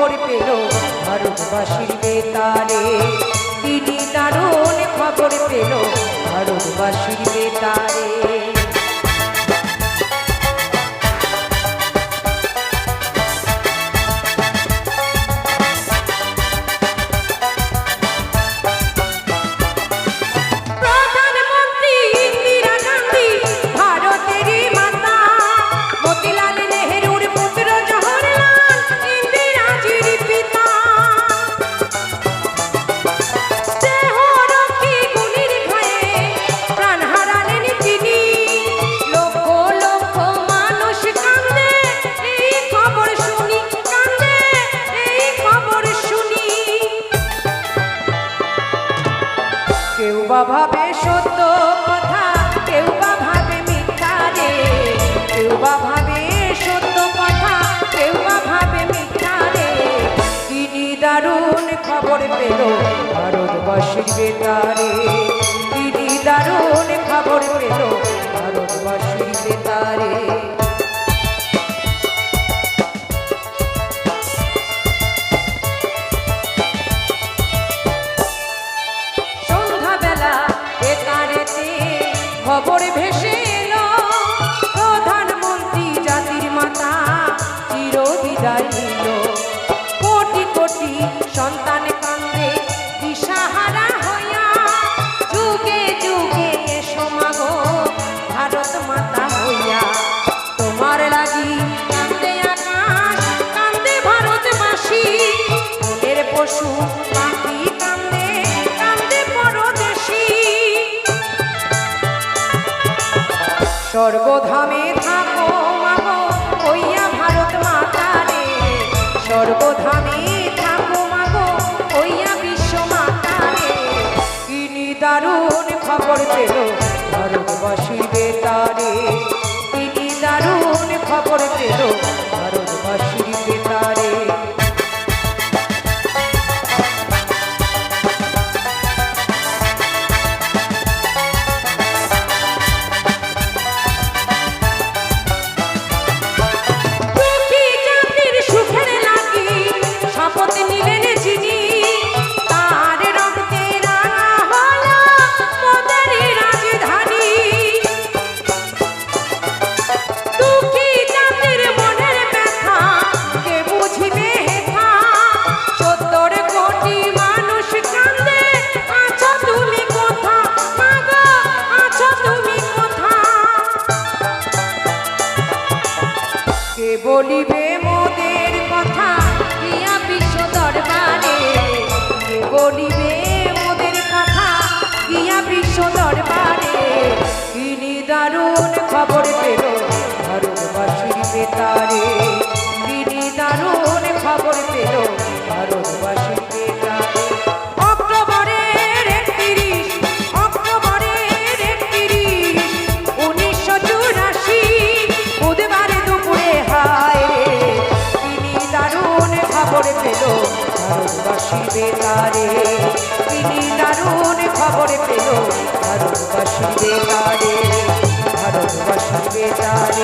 খবর পেল ভারতবাসীর বেতারে। তিনি দারুণ খবর পেল ভারতবাসীর বেতারে। বা ভাবে সত্য কথা, কেউ বা ভাবে মিথ্যা রে। কেউ বা ভাবে সত্য কথা, কেউ বা ভাবে মিথ্যা রে। তিনি দারুণ খবর পেল, ভারতবাসীর বেতারে। লাগি কান্দে আকাশ কান্দে ভারতবাসী। মনের পশু, পাখি কান্দে কান্দে পরদেশী। স্বর্গধামে থাকো মাগো, হইয়া ভারত মাতা রে স্বর্গধামে থাকো মাগো, হইয়া বিশ্ব মাতা রে তিনি দারুণ খবর পেল কে বলিবে মোদের কথা, ইয়া বিশ্ব দরবারে। কে বলিবে মোদের কথা, ইয়া বিশ্ব দরবারে। তিনি দারুণ খবর পেল ভারতবাসীর বেতারে। তিনি দারুণ খবর পেল ভারতবাসীর ভারতবাসী বেতারে তিনি দারুণ খবর পেল ভারতবাসী বেতারে ভারতবাসী বেতারে